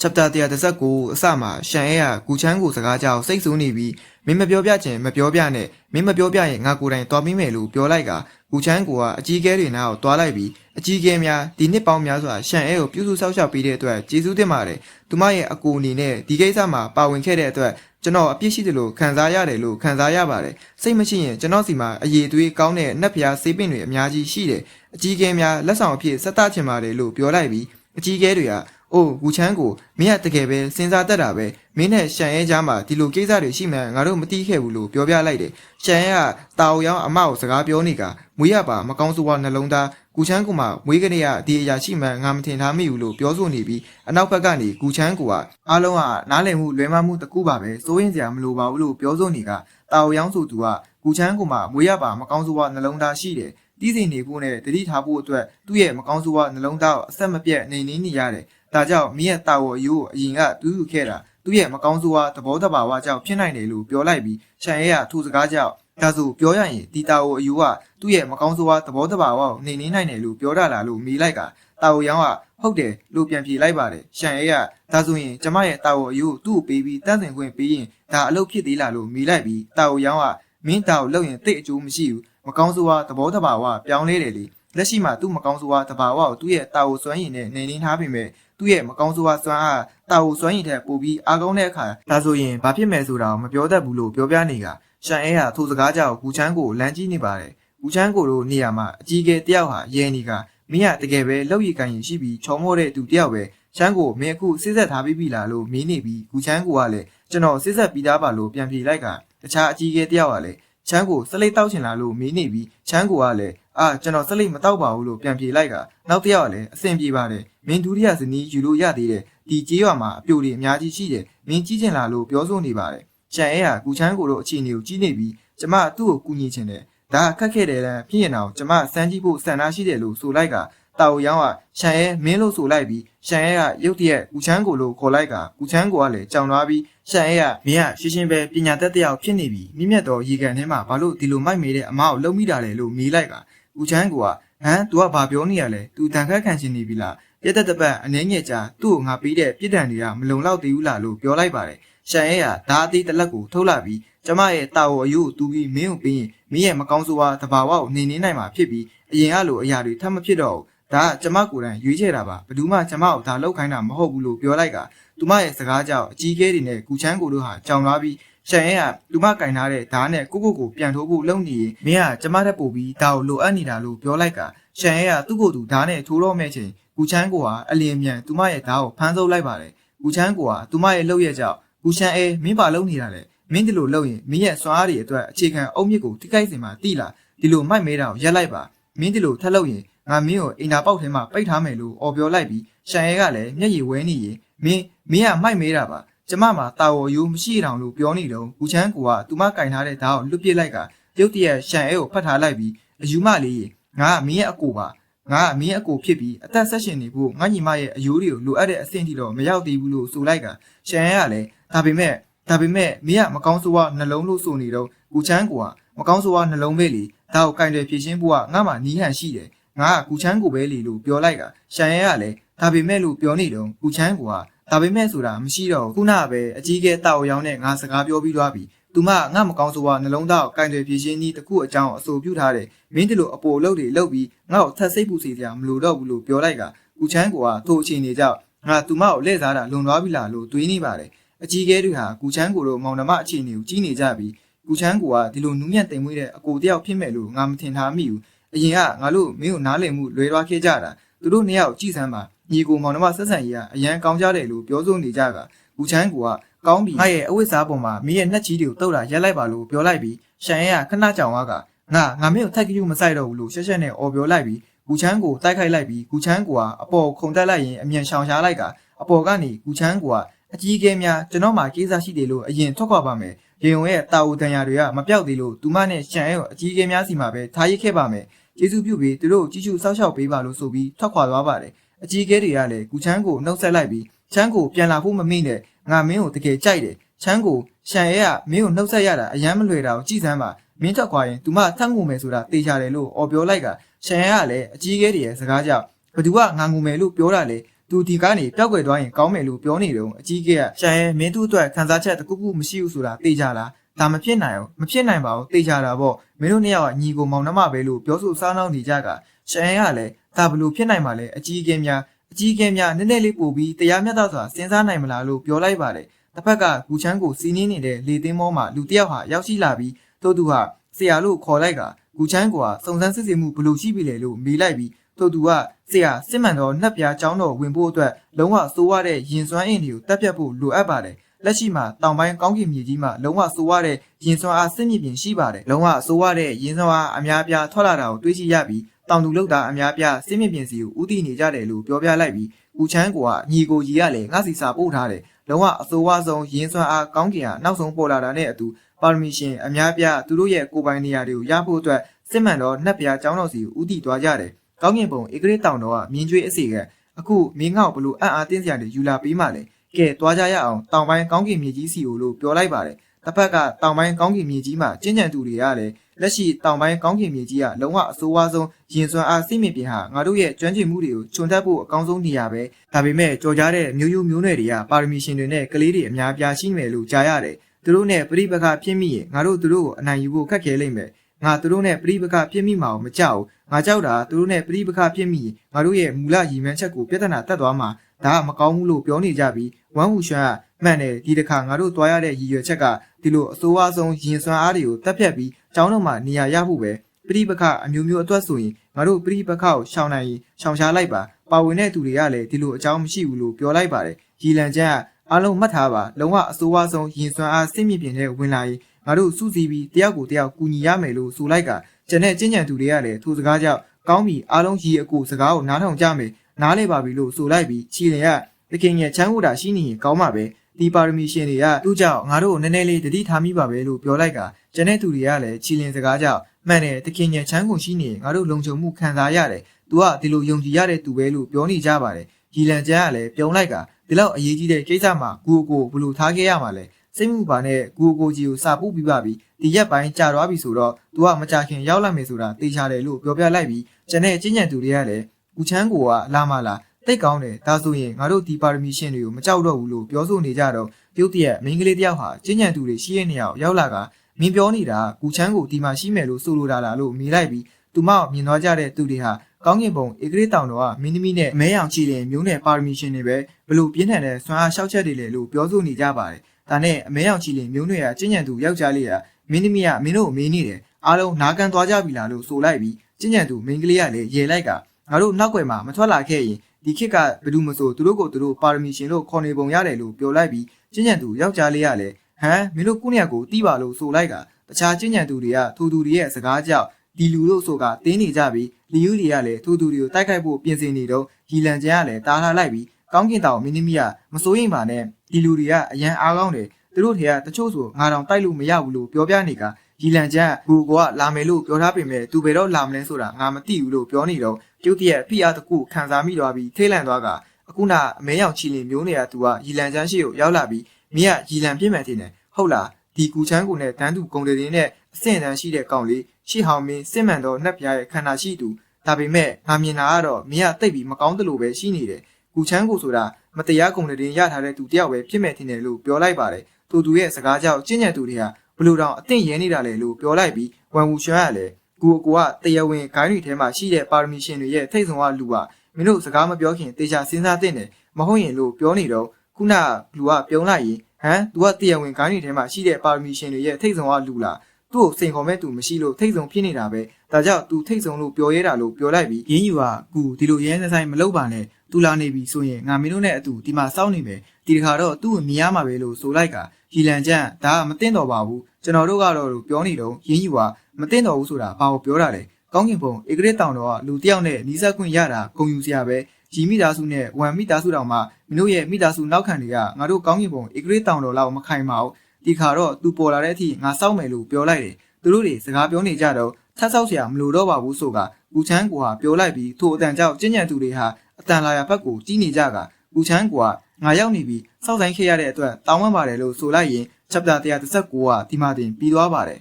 chapter 139အစမှာရှန်ရဲကကူချန်းကိုစကားကြောင့်စိတ်ဆိုးနေပြီးမင်းမပြောပြချင်မပြောပြနဲ့မင်းမပြောပြရင်ငါကိုယ်တိုင်တော်ပြီးမယ်လို့ပြောလိုက်ကကူချန်းကိုကအကြီးကဲတွေနားကိုတွားလိုက်ပြီးအကြီးကဲများဒီနှစ်ပေါင်းများစွာရှန်အဲကိုပြုစုဆောက်ရှောက်ပေးတဲ့အတွက်ကျေးဇူးတင်ပါတယ်သူမရဲ့အကူအနေနဲ့ဒီကိစ္စမှာပါဝင်ခဲ့တဲ့အတွက်ကျွန်တော်အပြစ်ရှိတယ်လို့ခံစားရတယ်လို့ခံစားရပါတယ်စိတ်မရှိရင်ကျွန်တော်စီမှာအရေးသွေးကောင်းတဲ့နက်ဖျားဆေးပင်တွေအများကြီးရှိတယ်အကြီးကဲများလက်ဆောင်အဖြစ်ဆက်တချင်ပါတယ်လို့ပြောလိုက်ပြီးအကြီးကဲတွေက အိုးဂူချန်းကိုမင်းကတကယ်ပဲစဉ်းစားတတ်တာပဲမင်းနဲ့ရှန်ရဲကြားမှာဒီလိုကိစ္စတွေရှိမှန်းငါတို့မသိခဲ့ဘူးလို့ပြောပြလိုက်တယ်ရှန်ရဲကတာအိုရောင်းအမကိုစကားပြောနေကမွေးရပါမကောင်းဆိုးဝါနှလုံးသားဂူချန်းကမှမွေးကနေရဒီအရာရှိမှန်းငါမထင်ထားမိဘူးလို့ပြောဆိုနေပြီးအနောက်ဘက်ကနေဂူချန်းကိုကအားလုံးကနားလည်မှုလွဲမှားမှုတစ်ခုပါပဲစိုးရင်စရာမလိုပါဘူးလို့ပြောဆိုနေကတာအိုရောင်းဆိုသူကဂူချန်းကမှမွေးရပါမကောင်းဆိုးဝါနှလုံးသားရှိတယ်တီးစိန်နေဖို့နဲ့တတိထားဖို့အတွက်သူ့ရဲ့မကောင်းဆိုးဝါနှလုံးသားကိုအဆက်မပြတ်နေနေနေရတယ် ဒါကြောင့်မင်းရဲ့တာဝအယူကိုအရင်ကတူးယူခဲ့တာသူ့ရဲ့မကောင်းဆိုးဝါးသဘောတဘာဝကြောင့်ဖြစ်နိုင်တယ်လို့ပြောလိုက်ပြီးရှန်ရဲကထိုစကားကြောင့်ဒါဆိုပြောရရင်ဒီတာဝအယူကသူ့ရဲ့မကောင်းဆိုးဝါးသဘောတဘာဝကိုနေနေနိုင်တယ်လို့ပြောတာလားလို့မေးလိုက်ကတာဝရောင်ကဟုတ်တယ်လို့ပြန်ဖြေလိုက်ပါတယ်ရှန်ရဲကဒါဆိုရင်ကျမရဲ့တာဝအယူကိုသူ့ကိုပေးပြီးတန်းစင်ခွင့်ပေးရင်ဒါအလုပ်ဖြစ်သေးလားလို့မေးလိုက်ပြီးတာဝရောင်ကမင်းတာကိုလုပ်ရင်တိတ်အကျိုးမရှိဘူးမကောင်းဆိုးဝါးသဘောတဘာဝပြောင်းလဲတယ်လေ လက်ရှိမှာသူ့မကောင်းဆိုးဝါးတဘာဝကိုသူ့ရဲ့တာကိုစွမ်းရည်နဲ့နေနေထားပေမဲ့သူ့ရဲ့မကောင်းဆိုးဝါးစွမ်းအားတာကိုစွမ်းရည်ထက်ပိုပြီးအားကောင်းတဲ့အခါဒါဆိုရင်ဘာဖြစ်မယ်ဆိုတာကိုမပြောတတ်ဘူးလို့ပြောပြနေကရှန်အဲဟာထိုစကားကြောင့်ဂူချမ်းကိုလမ်းကြီးနေပါတယ်ဂူချမ်းကိုတို့နေရာမှာအကြီးအကဲတယောက်ဟာရဲနီကမင်းကတကယ်ပဲလောက်ရည်ကန်ရင်ရှိပြီးချော်မော့တဲ့သူတယောက်ပဲချမ်းကိုမင်းအခုစစ်ဆက်ထားပြီးပြီလားလို့မေးနေပြီးဂူချမ်းကိုကလည်းကျွန်တော်စစ်ဆက်ပြီးသားပါလို့ပြန်ပြေလိုက်ကတခြားအကြီးအကဲတယောက်ကလည်းချမ်းကိုစလိတ်တောက်ချင်လားလို့မေးနေပြီးချမ်းကိုကလည်း အာကျွန်တော်စလိတ်မတောက်ပါဘူးလို့ပြန်ပြေလိုက်ကနောက်တစ်ယောက်ကလည်းအဆင်ပြေပါတယ်မင်းဒုတိယဇနီးယူလို့ရသေးတယ်ဒီကြေးရွာမှာအပြိုတွေအများကြီးရှိတယ်မင်းကြီးချင်လားလို့ပြောဆိုနေပါတယ်ချန်အဲဟာကူချမ်းကိုတို့အခြေအနေကိုကြီးနေပြီးကျမသူ့ကိုကူညီချင်တယ်ဒါခက်ခဲ့တယ်လမ်းဖြစ်ရင်တော့ကျမစမ်းကြည့်ဖို့စံနာရှိတယ်လို့ဆိုလိုက်ကတာဝရောင်းကရှန်အဲမင်းလို့ဆိုလိုက်ပြီးရှန်အဲကရုတ်တရက်ကူချမ်းကိုလို့ခေါ်လိုက်ကကူချမ်းကိုကလည်းကြောင်သွားပြီးရှန်အဲကမင်းကရှင်းရှင်းပဲပညာတတ်တယောက်ဖြစ်နေပြီမြင့်မြတ်တော်ရေကန်ထဲမှာဘာလို့ဒီလိုမိုက်မေးတဲ့အမကိုလုံးမိတာလဲလို့မေးလိုက်က ကူချမ်းကိုကဟမ် तू ကဘာပြောနေရလဲ तू တန်ခတ်ခံချင်နေပြီလားပြတ်သက်တပတ်အနေငယ်ကြာသူ့ကိုငါပေးတဲ့ပြစ်ဒဏ်တွေကမလုံလောက်သေးဘူးလားလို့ပြောလိုက်ပါတယ်ရှန်အဲကဓာအသေးတစ်လက်ကိုထုတ်လာပြီးကျမရဲ့တာဝအယုကိုတူပြီးမင်းကိုပေးရင်မင်းရဲ့မကောင်းဆိုးဝါးတဘာဝကိုနေနေနိုင်မှာဖြစ်ပြီးအရင်ကလိုအရာတွေထပ်မဖြစ်တော့ဘူးဒါကကျမကိုယ်တိုင်ရွေးချယ်တာပါဘယ်သူမှကျမကိုဒါလောက်ခိုင်းတာမဟုတ်ဘူးလို့ပြောလိုက်ကသူမရဲ့စကားကြောင့်အကြီးအကဲတွေနဲ့ကူချမ်းကိုတို့ဟာကြောင်သွားပြီး ရှန်ရဲကသူမကင်ထားတဲ့ဓာတ်နဲ့ကိုကိုကိုပြန်ထိုးဖို့လုပ်နေရင်မင်းကကျမတက်ပို့ပြီးဒါကိုလိုအပ်နေတာလို့ပြောလိုက်ကရှန်ရဲကသူ့ကိုယ်သူဓာတ်နဲ့ထိုးတော့မဲ့ချိန်ကူချမ်းကိုကအလင်းမြန်သူမရဲ့ဓာတ်ကိုဖမ်းဆုပ်လိုက်ပါတယ်ကူချမ်းကိုကသူမရဲ့လှုပ်ရက်ကြောင့်ကူချမ်းအဲမင်းပါလုပ်နေတာလေမင်းဒီလိုလုပ်ရင်မင်းရဲ့စွမ်းအားတွေအတွက်အခြေခံအုတ်မြစ်ကိုထိခိုက်စေမှာတိလားဒီလိုမိုက်မဲတာကိုရက်လိုက်ပါမင်းဒီလိုထက်လုပ်ရင်ငါမင်းကိုအိမ်နာပေါက်ထဲမှာပိတ်ထားမယ်လို့អော်ပြောလိုက်ပြီးရှန်ရဲကလည်းမျက်ရည်ဝဲနေရင်မင်းမင်းကမိုက်မဲတာပါ ကျမမှာတာဝရိုးမရှိတောင်လို့ပြောနေတော့ကူချမ်းကိုကသူမကင်ထားတဲ့ဓာတ်ကိုလွတ်ပစ်လိုက်ကရုတ်တရက်ရှန်အဲကိုဖတ်ထားလိုက်ပြီးအယူမလေးငါကမင်းရဲ့အကိုပါငါကမင်းရဲ့အကိုဖြစ်ပြီးအသက်ဆက်ရှင်နေဖို့ငါညီမရဲ့အယိုးတွေကိုလိုအပ်တဲ့အဆင့်ထိတော့မရောက်သေးဘူးလို့ဆိုလိုက်ကရှန်ရဲကလည်းဒါပေမဲ့ဒါပေမဲ့မင်းကမကောင်းဆိုးဝါနှလုံးလို့ဆိုနေတော့ကူချမ်းကိုကမကောင်းဆိုးဝါနှလုံးပဲလေဒါကိုကင်တယ်ဖြည့်ရှင်းဖို့ကငါမှနီးဟန်ရှိတယ်ငါကကူချမ်းကိုပဲလေလို့ပြောလိုက်ကရှန်ရဲကလည်းဒါပေမဲ့လို့ပြောနေတော့ကူချမ်းကိုက ဒါပေမဲ့ဆိုတာမရှိတော့ဘူးခုနကပဲအကြီးကဲတောက်ရောင်းနဲ့ငါစကားပြောပြီးသွားပြီသူမငါမကောင်းဆိုးဝါနှလုံးသားကိုကင်တယ်ဖြည့်ရှင်းနည်းတစ်ခုအကြောင်းအဆိုပြုထားတယ်မင်းဒီလိုအပိုလုပ်တွေလုပ်ပြီးငါ့ကိုထပ်စိတ်ပူစေစရာမလိုတော့ဘူးလို့ပြောလိုက်ကကူချမ်းကိုကထိုအချိန်နေကြောက်ငါသူမကိုလှည့်စားတာလွန်သွားပြီလားလို့တွေးနေပါတယ်အကြီးကဲတွေဟာကူချမ်းကိုတို့မောင်နှမအခြေအနေကိုကြီးနေကြပြီးကူချမ်းကိုကဒီလိုနူးညံ့တိမ်မွေးတဲ့အကိုတယောက်ဖြစ်မဲ့လို့ငါမထင်ထားမိဘူးအရင်ကငါတို့မင်းကိုနားလည်မှုလွဲသွားခဲ့ကြတာသူတို့နှစ်ယောက်ကြည်စမ်းပါ ညီကိုမောင်နှမဆက်ဆံရေးကအရန်ကောင်းကြတယ်လို့ပြောဆိုနေကြတာကူချမ်းကိုကကောင်းပြီငါရဲ့အဝတ်စားပေါ်မှာမင်းရဲ့နှက်ချီးတွေကိုတုတ်တာရက်လိုက်ပါလို့ပြောလိုက်ပြီးရှန်ရဲကခဏကြောင်ကငါငါမင်းကိုထက်ကကျူးမဆိုင်တော့ဘူးလို့ရှက်ရှက်နဲ့អော်ပြောလိုက်ပြီးကူချမ်းကိုတိုက်ခိုက်လိုက်ပြီးကူချမ်းကိုကအပေါ်ခုန်တက်လိုက်ရင်အမြန်ရှောင်ရှားလိုက်ကအပေါ်ကနေကူချမ်းကိုကအကြီးကဲများကျွန်တော်မှကိစ္စရှိတယ်လို့အရင်ထွက်ခွာပါမယ်ရေုံရဲ့တာဝူတန်ရာတွေကမပြောက်သေးလို့သူမနဲ့ရှန်ရဲ့အကြီးကဲများစီမှာပဲထားရစ်ခဲ့ပါမယ်ကျေးဇူးပြုပြီးသူတို့ကြည့်ရှုစောင့်ရှောက်ပေးပါလို့ဆိုပြီးထွက်ခွာသွားပါတယ် အကြီးကဲတွေကလည်းကူချမ်းကိုနှုတ်ဆက်လိုက်ပြီးချမ်းကိုပြန်လာဖို့မမိနဲ့ငါမင်းကိုတကယ်ကြိုက်တယ်ချမ်းကိုရှန်ရဲ့ကမင်းကိုနှုတ်ဆက်ရတာအယမ်းမလွယ်တာကိုကြည်စမ်းပါမင်းထွက်ခွာရင်သူမထပ်ငုံမယ်ဆိုတာတေချာတယ်လို့អော်ပြောလိုက်ကရှန်ရဲ့ကလည်းအကြီးကဲတွေရဲ့စကားကြောင့်ဘသူကငါငုံမယ်လို့ပြောတာလေသူဒီကားနေပျောက်ကွယ်သွားရင်ကောင်းမယ်လို့ပြောနေတော့အကြီးကဲကရှန်ရဲ့မင်းသူ့အတွက်ခံစားချက်တစ်ခုခုမရှိဘူးဆိုတာတေချာလားဒါမဖြစ်နိုင်ဘူးမဖြစ်နိုင်ပါဘူးတေချာတာပေါ့မင်းတို့နှစ်ယောက်ကညီကိုမောင်နှမပဲလို့ပြောဆိုစားနှောင်းနေကြက ရှန်ရဲ့ကလည်းဒါဘလို့ဖြစ်နိုင်မှာလဲအကြီးကဲများအကြီးကဲများနည်းနည်းလေးပို့ပြီးတရားမျှတစွာစဉ်းစားနိုင်မလားလို့ပြောလိုက်ပါတယ်တစ်ဖက်ကဂူချမ်းကိုစီးနင်းနေတဲ့လေသိမ်းမောမှာလူတစ်ယောက်ဟာရောက်ရှိလာပြီးတို့သူဟာဆရာလို့ခေါ်လိုက်ကဂူချမ်းကစုံစမ်းစစ်ဆေးမှုဘလို့ရှိပြီလေလို့မေးလိုက်ပြီးတို့သူကဆရာစစ်မှန်သောနှက်ပြားចောင်းတော်ဝင်ဖို့အတွက်လုံးဝစိုးရတဲ့ရင်စွမ်းအင်တွေကိုတက်ပြတ်ဖို့လိုအပ်ပါတယ်လက်ရှိမှာတောင်ပိုင်းကောင်းကင်မြေကြီးမှာလုံးဝစိုးရတဲ့ရင်စွမ်းအားစစ်မြစ်ပြင်ရှိပါတယ်လုံးဝစိုးရတဲ့ရင်စွမ်းအားအများပြားထွက်လာတာကိုတွေးရှိရပြီး တောင်သူလောက်တာအများပြားစစ်မြစ်ပြင်စီကိုဥတည်နေကြတယ်လို့ပြောပြလိုက်ပြီးဦးချမ်းကိုကညီကိုကြီးကလည်းငါစီစာပို့ထားတယ်လုံးဝအစိုးဝါဆုံးရင်းစွမ်းအားကောင်းကင်ဟာနောက်ဆုံးပေါ်လာတာနဲ့အတူပါရမီရှင်အများပြားသူတို့ရဲ့ကိုယ်ပိုင်နေရာတွေကိုရဖို့အတွက်စစ်မှန်တော့နှက်ပြားကျောင်းတော်စီကိုဥတည်သွားကြတယ်ကောင်းကင်ဘုံဧကရေတောင်တော်ကမြင်းကျွေးအစီကအခုမင်းငေါ့ဘလို့အံ့အားတင်းစရာတွေယူလာပေးမှလဲကဲသွားကြရအောင်တောင်ပိုင်းကောင်းကင်မြေကြီးစီကိုလို့ပြောလိုက်ပါတယ်တစ်ဖက်ကတောင်ပိုင်းကောင်းကင်မြေကြီးမှာကျဉ်းကြံသူတွေကလည်း လက်ရှိတောင်ပိုင်းကောင်းကင်မြေကြီးကလုံးဝအဆိုးဝါးဆုံးရင်စွမ်းအားစိတ်မြင့်ပြင်ဟာငါတို့ရဲ့ကျွမ်းကျင်မှုတွေကိုခြုံတက်ဖို့အကောင်းဆုံးနေရာပဲဒါပေမဲ့ကြော်ကြားတဲ့မျိုးရိုးမျိုးနွယ်တွေကပါရမီရှင်တွေနဲ့ကလေးတွေအများပြားရှိနေမယ်လို့ကြားရတယ်သူတို့နဲ့ပြိပခဖြစ်မိရင်ငါတို့သူတို့ကိုအနိုင်ယူဖို့ခက်ခဲလိမ့်မယ်ငါသူတို့နဲ့ပြိပခဖြစ်မိမှာမကြောက်ငါကြောက်တာသူတို့နဲ့ပြိပခဖြစ်မိရင်ငါတို့ရဲ့မူလရည်မှန်းချက်ကိုပြဿနာတက်သွားမှာဒါကမကောင်းဘူးလို့ပြောနေကြပြီးဝမ်ဟူရှန်ကမှန်တယ်ဒီတစ်ခါငါတို့သွားရတဲ့ရည်ရွယ်ချက်ကဒီလိုအစိုးအဆုံးရင်စွမ်းအားတွေကိုတက်ဖြတ်ပြီး ကျောင်းတော်မှာနေရာရဖို့ပဲပြိပခအမျိုးမျိုးအတွက်ဆိုရင်ငါတို့ပြိပခကိုရှောင်နိုင်ရင်ရှောင်ရှားလိုက်ပါပါဝင်တဲ့သူတွေကလည်းဒီလိုအကြောင်းမရှိဘူးလို့ပြောလိုက်ပါတယ်ရည်လံချက်ကအားလုံးမှတ်ထားပါလုံးဝအစိုးအဆုံးရင်စွမ်းအားစိတ်မြင့်ပြင်တဲ့ဝင်လာရင်ငါတို့စုစည်းပြီးတယောက်ကိုတယောက်ကူညီရမယ်လို့ဆိုလိုက်ကကျန်တဲ့ကျင့်ကြံသူတွေကလည်းထိုစကားကြောင့်ကောင်းပြီအားလုံးရည်အကူစကားကိုနားထောင်ကြမယ်နားလဲပါပြီလို့ဆိုလိုက်ပြီးချီလင်ကတခင်ရဲ့ချမ်းဟူတာရှိနေရင်ကောင်းမှာပဲ ဒီပါရမီရှင်တွေကသူ့ကြောင့်ငါတို့နည်းနည်းလေးတတိထားမိပါပဲလို့ပြောလိုက်ကကျန်တဲ့သူတွေကလည်းချီလင်စကားကြောင့်မှန်တယ်တခင်ရဲ့ချမ်းကုန်ရှိနေရင်ငါတို့လုံခြုံမှုခံစားရတယ်သူကဒီလိုယုံကြည်ရတဲ့သူပဲလို့ပြောနေကြပါတယ်ရီလန်ကျန်းကလည်းပြုံးလိုက်ကဒီလောက်အရေးကြီးတဲ့ကိစ္စမှာကိုကိုဘလို့ထားခဲ့ရမှာလဲစိတ်မှုပါနဲ့ကိုကိုကြီးကိုစာပုတ်ပြီးပါပြီဒီရက်ပိုင်းကြာသွားပြီဆိုတော့ तू ကမကြခင်ရောက်လာမယ်ဆိုတာသိချတယ်လို့ပြောပြလိုက်ပြီးကျန်တဲ့ကျင့်ကြံသူတွေကလည်းကူချမ်းကိုကလာမလာ တိတ်ကောင်းတယ်ဒါဆိုရင်ငါတို့ဒီပါရမီရှင်တွေကိုမကြောက်တော့ဘူးလို့ပြောဆိုနေကြတော့ပြုတ်တရက်မင်းကလေးတယောက်ဟာကျင့်ကြံသူတွေရှိရဲ့နေရာကိုရောက်လာကမင်းပြောနေတာကူချမ်းကိုဒီမှာရှိမယ်လို့ဆိုလိုတာလားလို့မေးလိုက်ပြီးသူမောက်မြင်သွားကြတဲ့သူတွေဟာကောင်းကင်ဘုံဧကရေတောင်တော်ကမင်းသမီးနဲ့အမဲရောင်ချီလင်မျိုးနဲ့ပါရမီရှင်တွေပဲဘလို့ပြင်းထန်တဲ့ဆွမ်းအားလျှောက်ချက်တွေလေလို့ပြောဆိုနေကြပါတယ်ဒါနဲ့အမဲရောင်ချီလင်မျိုးနွယ်ကကျင့်ကြံသူယောက်ျားလေးကမင်းသမီးကမင်းတို့ကိုမေးနေတယ်အားလုံးနာခံသွားကြပြီလားလို့ဆိုလိုက်ပြီးကျင့်ကြံသူမင်းကလေးကလည်းရေလိုက်ကငါတို့နောက်ွယ်မှာမထွက်လာခဲ့ရင် ဒီခေတ်ကဘယ်သူမဆိုသူတို့ကိုသူတို့ပါရမီရှင်လို့ခေါ်နေပုံရတယ်လို့ပြောလိုက်ပြီးကျင့်ကြံသူယောက်ျားလေးကလည်းဟမ်မင်းတို့ကုနေရကိုတီးပါလို့ဆိုလိုက်ကတခြားကျင့်ကြံသူတွေကသူသူတွေရဲ့စကားကြောင့်ဒီလူတို့ဆိုကတင်းနေကြပြီးလီယူတွေကလည်းသူသူတွေကိုတိုက်ခိုက်ဖို့ပြင်ဆင်နေတော့ရီလန်ကျန်ကလည်းတားထားလိုက်ပြီးကောင်းကင်တောင်မင်းသမီးကမစိုးရိမ်ပါနဲ့ဒီလူတွေကအရန်အားကောင်းတယ်သူတို့တွေကတချို့ဆိုငါတောင်တိုက်လို့မရဘူးလို့ပြောပြနေကရီလန်ကျန်ကဘူကောကလာမယ်လို့ပြောထားပေမဲ့သူဘယ်တော့လာမလဲဆိုတာငါမသိဘူးလို့ပြောနေတော့ ကျုပ်တရဲ့ဖိအားတစ်ခုခံစားမိသွားပြီးထိတ်လန့်သွားကအခုနအမဲရောင်ချီလင်မျိုးနေတာသူကရီလန်ကျန်ရှိကိုရောက်လာပြီးမင်းကရီလန်ပြစ်မှန်ထင်တယ်ဟုတ်လားဒီကူချမ်းကူနဲ့တန်းသူကုံတွေနဲ့အဆင့်တန်းရှိတဲ့ကောင်လေးရှီဟောင်မင်းစစ်မှန်တော့နှက်ပြားရဲ့ခန္ဓာရှိသူဒါပေမဲ့ငါမြင်တာကတော့မင်းကတိတ်ပြီးမကောင်းတယ်လို့ပဲရှိနေတယ်ကူချမ်းကူဆိုတာမတရားကုံတွေရထားတဲ့သူတယောက်ပဲဖြစ်မဲ့ထင်တယ်လို့ပြောလိုက်ပါတယ်သူသူရဲ့စကားကြောင့်ကျင့်ကြံသူတွေကဘလူတောင်အသင့်ရဲနေတာလေလို့ပြောလိုက်ပြီးဝမ်ဝူရှွမ်းကလည်း ကိုအကိုကတရားဝင်ဂိုင်းတွေထဲမှာရှိတဲ့ပါရမီရှင်တွေရဲ့ထိတ်ဆုံးကလူကမင်းတို့စကားမပြောခင်တေချာစဉ်းစားသင့်တယ်မဟုတ်ရင်လို့ပြောနေတော့ခုနကလူကပြုံးလိုက်ရင်ဟမ် तू ကတရားဝင်ဂိုင်းတွေထဲမှာရှိတဲ့ပါရမီရှင်တွေရဲ့ထိတ်ဆုံးကလူလားသူ့ကိုစိန်ခေါ်မဲ့သူမရှိလို့ထိတ်ဆုံးဖြစ်နေတာပဲဒါကြောင့် तू ထိတ်ဆုံးလို့ပြောရဲတာလို့ပြောလိုက်ပြီးရင်းယူကကူဒီလိုရဲစဆိုင်မလုပ်ပါနဲ့ तू လာနေပြီဆိုရင်ငါမင်းတို့နဲ့အတူဒီမှာစောင့်နေမယ်ဒီတခါတော့သူ့ကိုမြင်ရမှာပဲလို့ဆိုလိုက်ကရီလန်ကျန်ဒါကမသိတော့ပါဘူး ကျွန်တော်တို့ကတော့ပြောနေတော့ရင်းယူပါမသိတော့ဘူးဆိုတာဘာကိုပြောတာလဲကောင်းကင်ဘုံဧကရစ်တောင်တော်ကလူတယောက်နဲ့နီးစပ်ခွင့်ရတာဂုံယူစရာပဲရီမိသားစုနဲ့ဝမ်မိသားစုတောင်မှမင်းတို့ရဲ့မိသားစုနောက်ခံတွေကငါတို့ကောင်းကင်ဘုံဧကရစ်တောင်တော်လောက်မခိုင်ပါဘူးဒီခါတော့သူပေါ်လာတဲ့အထိငါစောက်မယ်လို့ပြောလိုက်တယ်သူတို့တွေစကားပြောနေကြတော့ထပ်ဆောက်စရာမလိုတော့ပါဘူးဆိုကကူချမ်းကိုဟာပြောလိုက်ပြီးထိုအတန်ကြောင့်ကျဉ်ညံသူတွေဟာအတန်လာရဘက်ကိုကြီးနေကြကကူချမ်းကိုဟာငါရောက်နေပြီးစောက်ဆိုင်ခဲ့ရတဲ့အတွက်တောင်းပန်ပါတယ်လို့ဆိုလိုက်ရင် chapter 139ကဒီမှာတင်ပြီးသွားပါတယ်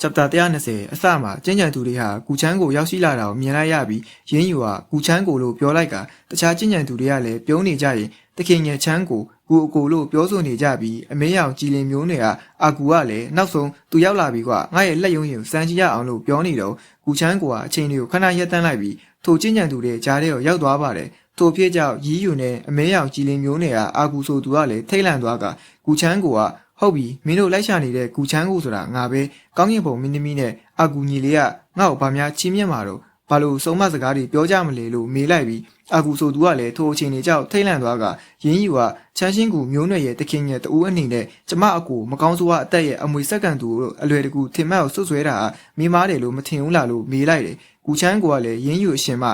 chapter 120အစမှာကျဉ်ကြံသူတွေဟာကူချန်းကိုရောက်ရှိလာတာကိုမြင်လိုက်ရပြီးရင်းယူကကူချန်းကိုလို့ပြောလိုက်ကတခြားကျဉ်ကြံသူတွေကလည်းပြုံးနေကြရင်တခင်ငယ်ချန်းကိုကူအကိုလို့ပြောဆိုနေကြပြီးအမေရောင်ကြည်လင်မျိုးတွေကအာကူကလည်းနောက်ဆုံးသူရောက်လာပြီးကငါရဲ့လက်ယုံရင်စမ်းကြည့်ရအောင်လို့ပြောနေတော့ကူချန်းကိုကအချိန်တွေကိုခဏရက်တန်းလိုက်ပြီးထိုကျဉ်ကြံသူတွေကြားထဲကိုရောက်သွားပါတယ် ထိုဖြစ်ကြောင့်ရီးယူနဲ့အမဲရောင်ကြည်လင်မျိုးတွေကအာကူဆိုသူကလည်းထိတ်လန့်သွားကကူချန်းကိုကဟုတ်ပြီမင်းတို့လိုက်ရှာနေတဲ့ကူချန်းကိုဆိုတာငါပဲကောင်းကင်ဘုံမင်းသမီးနဲ့အာကူညီလေးကငါ့ကိုဗာများချင်းမြတ်မှာတော့ဘာလို့စုံမစကားတွေပြောကြမလဲလို့မေးလိုက်ပြီးအာကူဆိုသူကလည်းထိုအချိန်တွေကြောင့်ထိတ်လန့်သွားကရင်းယူကချမ်းရှင်းကူမျိုးနွယ်ရဲ့တခင်ရဲ့တူအနေနဲ့ကျမအကူမကောင်းဆိုးကအတက်ရဲ့အမွေစက္ကန့်သူကိုအလွယ်တကူထင်မှတ်ကိုဆွဆွဲတာမိမားတယ်လို့မထင်ဘူးလားလို့မေးလိုက်တယ်ကူချန်းကိုကလည်းရင်းယူအရှင်မ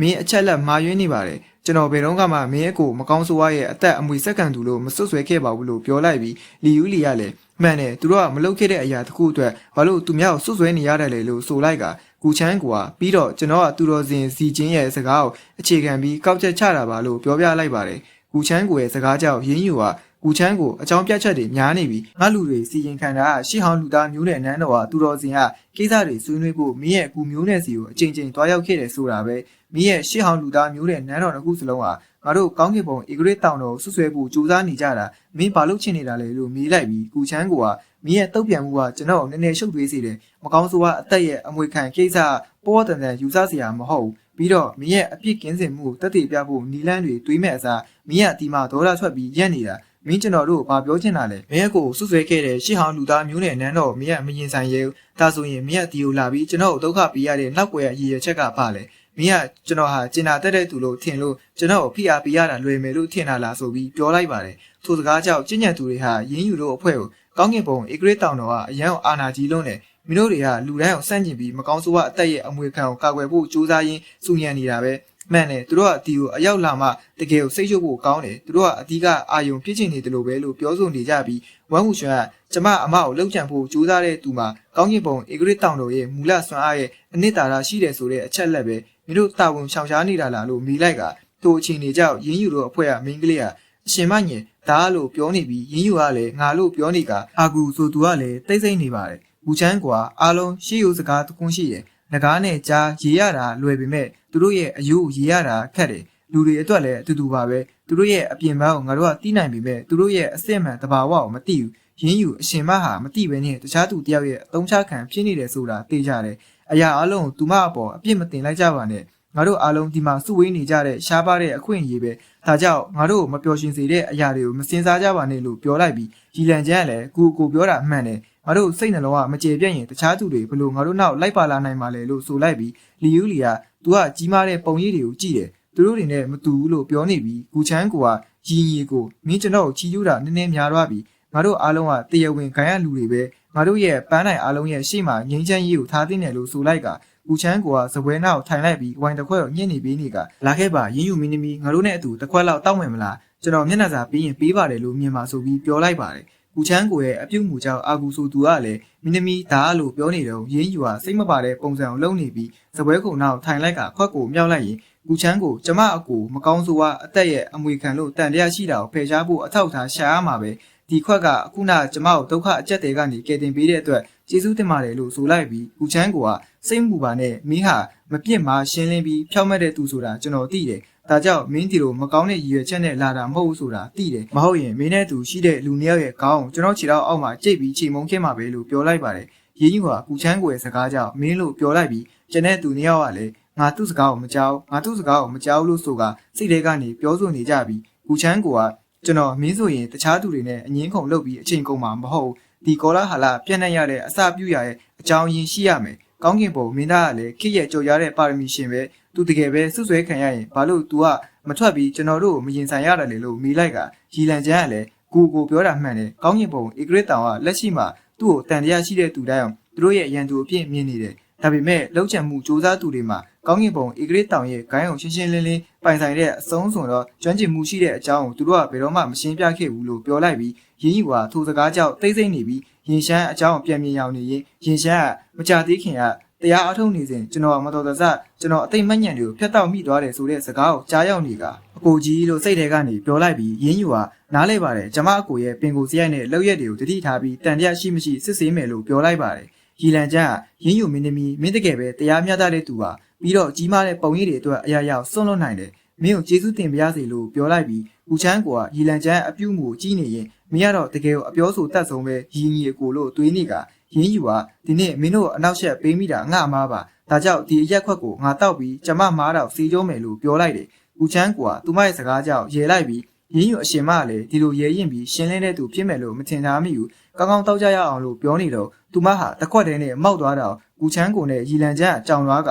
မင်းအချက်လက်မှားယွင်းနေပါတယ်ကျွန်တော်ဘယ်တော့မှမင်းရဲ့ကိုမကောင်းဆိုးဝါးရဲ့အသက်အမွေစက္ကန့်သူလို့မစွတ်ဆွဲခဲ့ပါဘူးလို့ပြောလိုက်ပြီးလီယူလီကလည်းမှန်တယ်သူတို့ကမလုပ်ခဲ့တဲ့အရာတစ်ခုအတွက်ဘာလို့သူများကိုစွတ်ဆွဲနေရတယ်လဲလို့ဆိုလိုက်ကကူချမ်းကွာပြီးတော့ကျွန်တော်ကသူတော်စင်စီချင်းရဲ့စကားကိုအခြေခံပြီးကောက်ချက်ချတာပါလို့ပြောပြလိုက်ပါတယ်ကူချမ်းကိုရဲ့စကားကြောင့်ရင်းယူကကူချမ်းကိုအကြောင်းပြချက်တွေများနေပြီးငါလူတွေစီရင်ခံတာကရှီဟောင်းလူသားမျိုးနဲ့နန်းတော်ကသူတော်စင်ကကိစ္စတွေဆွေးနွေးဖို့မင်းရဲ့အကူမျိုးနဲ့စီကိုအချိန်ချင်းတွားရောက်ခဲ့တယ်ဆိုတာပဲ မင်းရဲ့ရှီဟောင်းလူသားမျိုးနဲ့နန်းတော်တစ်ခုစလုံးဟာငါတို့ကောင်းကင်ဘုံဧကရစ်တောင်တော်ဆွဆွဲဖို့ကြိုးစားနေကြတာမင်းဘာလို့ချင်နေတာလဲလို့မေးလိုက်ပြီးကူချမ်းကိုကမင်းရဲ့တုတ်ပြန်မှုကကျွန်တော်နည်းနည်းရှုပ်ထွေးစေတယ်မကောင်းဆိုးကအသက်ရဲ့အမွေခံကိစ္စပေါ်တန်တန်ယူဆစရာမဟုတ်ဘူးပြီးတော့မင်းရဲ့အပြစ်ကင်းစင်မှုကိုတက်တည်ပြဖို့နီလန်းတွေတွေးမဲ့အစားမင်းရဲ့အတီမှာဒေါ်လာထွက်ပြီးရက်နေတာမင်းကျွန်တော်တို့ဘာပြောချင်တာလဲမင်းရဲ့ကိုဆွဆွဲခဲ့တဲ့ရှေ့ဟောင်းလူသားမျိုးနဲ့နန်းတော်မင်းရဲ့မရင်ဆိုင်ရဲဒါဆိုရင်မင်းရဲ့အတီကိုလာပြီးကျွန်တော်ကိုဒုက္ခပေးရတဲ့နောက်ွယ်ရဲ့အရေးရချက်ကပါလေ မင်းကကျွန်တော်ဟာကျင်နာတက်တဲ့သူလို့ထင်လို့ကျွန်တော်ကိုဖိအားပေးရတာလွယ်မယ်လို့ထင်တာလားဆိုပြီးပြောလိုက်ပါတယ်ထိုစကားကြောင့်ကျင့်ကြံသူတွေဟာရင်းယူတို့အဖွဲ့ကိုကောင်းကင်ဘုံဧကရစ်တောင်တော်ကအရန်အာနာကြီးလုံးနဲ့မင်းတို့တွေကလူတိုင်းကိုစန့်ကျင်ပြီးမကောင်းဆိုးဝါအသက်ရဲ့အမွေခံကိုကာကွယ်ဖို့ကြိုးစားရင်းစူညံနေတာပဲမှန်တယ်သူတို့ကအတီကိုအရောက်လာမှတကယ်ကိုစိတ်ရှုပ်ဖို့ကောင်းတယ်သူတို့ကအတီကအာယုံဖြစ်ချင်နေတယ်လို့ပဲလို့ပြောဆိုနေကြပြီးဝမ်ဟူရွှန်ကကျမအမကိုလှုပ်ကြံဖို့ကြိုးစားတဲ့သူမှာကောင်းကင်ဘုံဧကရစ်တောင်တော်ရဲ့မူလဆွမ်းအားရဲ့အနှစ်သာရရှိတယ်ဆိုတဲ့အချက်လက်ပဲ မင်းတို့တာဝန်ရှောင်ရှားနေတာလားလို့မေးလိုက်ကထိုအချိန်နေကြောက်ရင်းယူတို့အဖွဲ့ကမင်းကလေးကအရှင်မညင်ဒါလို့ပြောနေပြီးရင်းယူကလည်းငါလို့ပြောနေကအာကူဆိုသူကလည်းတိတ်ဆိတ်နေပါတယ်ဘူချမ်းကွာအားလုံးရှေ့ယူစကားတခွန်းရှိတယ်ငကားနဲ့ကြားရေရတာလွယ်ပေမဲ့သူတို့ရဲ့အယုရေရတာခက်တယ်လူတွေအတွက်လည်းအတူတူပါပဲသူတို့ရဲ့အပြင်ဘက်ကိုငါတို့ကတီးနိုင်ပေမဲ့သူတို့ရဲ့အစစ်မှန်တဘာဝကိုမသိဘူးရင်းယူအရှင်မဟာမသိဘဲနဲ့တခြားသူတယောက်ရဲ့အတုံးချခံဖြစ်နေတယ်ဆိုတာသိကြတယ် အရာအလုံးကိုသူမအပေါ်အပြစ်မတင်လိုက်ကြပါနဲ့ငါတို့အားလုံးဒီမှာစုဝေးနေကြတဲ့ရှားပါတဲ့အခွင့်အရေးပဲဒါကြောင့်ငါတို့မပျော်ရွှင်စေတဲ့အရာတွေကိုမစင်စားကြပါနဲ့လို့ပြောလိုက်ပြီးရီလန်ချန်ကလည်းကိုကိုပြောတာအမှန်တယ်ငါတို့စိတ်နှလုံးကမကြေပြတ်ရင်တခြားသူတွေဘလို့ငါတို့နောက်လိုက်ပါလာနိုင်မှာလဲလို့ဆိုလိုက်ပြီးလီယူလီကသူကကြီးမားတဲ့ပုံရိပ်တွေကိုကြည့်တယ်သူတို့တွေနဲ့မတူဘူးလို့ပြောနေပြီးဂူချမ်းကိုကရင်းရီကိုမင်းကျွန်တော်ကိုချီးကျူးတာနည်းနည်းများသွားပြီငါတို့အားလုံးကတရဝင်ခိုင်းရလူတွေပဲငါတို့ရဲ့ပန်းနိုင်အားလုံးရဲ့ရှေ့မှာငင်းချမ်းရေးကိုထားသိနေလို့ဆိုလိုက်ကဂူချမ်းကိုကစပွဲနာကိုထိုင်လိုက်ပြီးဝိုင်တစ်ခွက်ကိုညှစ်နေပြီးနေကလာခဲ့ပါရင်းယူမင်းသမီးငါတို့နဲ့အတူတစ်ခွက်လောက်တောက်ဝင်မလားကျွန်တော်မျက်နှာစာပြီးရင်ပေးပါတယ်လို့မြင်ပါဆိုပြီးပြောလိုက်ပါတယ်ကူချန်းကိုရဲ့အပြုတ်မှုကြောင့်အာကူဆိုသူကလည်းမင်းသမီးဒါလို့ပြောနေတော့ရင်းယူဟာစိတ်မပါတဲ့ပုံစံကိုလုံနေပြီးစပွဲခုံနောက်ထိုင်လိုက်ကခွက်ကိုမြောက်လိုက်ရင်ကူချန်းကိုကျမအကူမကောင်းဆိုကအသက်ရဲ့အမွေခံလို့တန်တရားရှိတာကိုဖယ်ရှားဖို့အထောက်ထားရှာရမှာပဲ ဒီခွက်ကအခုနကျမကိုဒုက္ခအကျက်တွေကနေကယ်တင်ပေးတဲ့အတွက်ကျေးဇူးတင်ပါတယ်လို့ဆိုလိုက်ပြီးကူချန်းကိုကစိတ်မူပါနဲ့မင်းဟာမပြစ်မှာရှင်းလင်းပြီးဖြောက်မဲ့တဲ့သူဆိုတာကျွန်တော်သိတယ်ဒါကြောင့်မင်းဒီလိုမကောင်းတဲ့ရည်ရွယ်ချက်နဲ့လာတာမဟုတ်ဘူးဆိုတာသိတယ်မဟုတ်ရင်မင်းနဲ့သူရှိတဲ့လူနှစ်ယောက်ရဲ့ခေါင်းကျွန်တော်ခြေထောက်အောက်မှာကြိတ်ပြီးချိန်မုံခင်းမှာပဲလို့ပြောလိုက်ပါတယ်ရင်းယူကကူချန်းကိုရဲ့စကားကြောင့်မင်းလို့ပြောလိုက်ပြီးကျန်တဲ့သူနှစ်ယောက်ကလည်းငါသူ့စကားကိုမကြောက်ငါသူ့စကားကိုမကြောက်လို့ဆိုကစိတ်ထဲကနေပြောဆိုနေကြပြီးကူချန်းကိုက ကျွန်တော်မင်းဆိုရင်တခြားသူတွေနဲ့အငင်းခုန်လုပ်ပြီးအချိန်ကုန်မှာမဟုတ်ဒီကောလာဟာလာပြန့်နှံ့ရတဲ့အစာပြုရရဲ့အကြောင်းရင်းရှိရမယ်ကောင်းကင်ဘုံမင်းသားကလည်းခိရဲ့ကြော်ရတဲ့ပါရမီရှင်ပဲသူတကယ်ပဲစွဆွဲခံရရင်ဘာလို့ तू ကမထွက်ပြီးကျွန်တော်တို့ကိုမရင်ဆိုင်ရတယ်လေလို့မိလိုက်ကရီလန်ချန်ကလည်းကိုကိုပြောတာမှန်တယ်ကောင်းကင်ဘုံဧကရစ်တောင်ကလက်ရှိမှာသူ့ကိုတန်တရားရှိတဲ့သူတိုင်းအောင်သူတို့ရဲ့ရန်သူအဖြစ်မြင်နေတယ် ဒါပေမဲ့လှုပ်ချံမှုစူးစမ်းသူတွေမှာကောင်းကင်ဘုံဧကရစ်တောင်ရဲ့ဂိုင်းအောင်ရှင်းရှင်းလင်းလင်းပိုင်ဆိုင်တဲ့အဆုံးစွန်တော့ကျွမ်းကျင်မှုရှိတဲ့အကြောင်းကိုသူတို့ကဘယ်တော့မှမရှင်းပြခဲ့ဘူးလို့ပြောလိုက်ပြီးရင်းယူကထိုစကားကြောင့်တိတ်ဆိတ်နေပြီးရင်ရှမ်းအကြောင်းပြန်မြင်ရောက်နေရင်ရင်ရှမ်းကမကြသေးခင်ကတရားအထုတ်နေစဉ်ကျွန်တော်မတော်တဆကျွန်တော်အသိမညံ့တွေကိုဖျက်တောက်မိသွားတယ်ဆိုတဲ့စကားကိုကြားရောက်နေကအကိုကြီးလို့စိတ်ထဲကနေပြောလိုက်ပြီးရင်းယူကနားလဲပါတယ်ကျမအကိုရဲ့ပင်ကိုစရိုက်နဲ့လောက်ရက်တွေကိုတတိထားပြီးတန်တရားရှိမရှိစစ်ဆေးမယ်လို့ပြောလိုက်ပါတယ် ရီလန်ကျန်းကရင်းယူမင်းသမီးမင်းတကယ်ပဲတရားမျှတတဲ့သူပါပြီးတော့ကြီးမားတဲ့ပုံရိပ်တွေအတွက်အရာရာစွန့်လွတ်နိုင်တယ်မင်းကိုကျေးဇူးတင်ပါရစေလို့ပြောလိုက်ပြီးဦးချမ်းကိုကရီလန်ကျန်းအပြုတ်မှုကိုကြီးနေရင်မင်းကတော့တကယ်ကိုအပြောဆိုတတ်ဆုံးပဲရီညီအကိုလို့တွေးနေကရင်းယူကဒီနေ့မင်းတို့အနောက်ရှက်ပေးမိတာငါအမားပါဒါကြောင့်ဒီအရက်ခွက်ကိုငါတောက်ပြီးကျမမားတော့စီကျုံးမယ်လို့ပြောလိုက်တယ်ဦးချမ်းကိုကသူမရဲ့စကားကြောင့်ရေလိုက်ပြီးရင်းယူအရှင်မကလည်းဒီလိုရဲရင်ပြီးရှင်းလင်းတဲ့သူဖြစ်မယ်လို့မထင်ထားမိဘူးကောင်းကောင်းတောက်ကြရအောင်လို့ပြောနေတော့ သူမဟာတခွက်တည်းနဲ့မောက်သွားတော့ကူချမ်းကိုနဲ့ရီလန်ချမ်းအကြောင်သွားက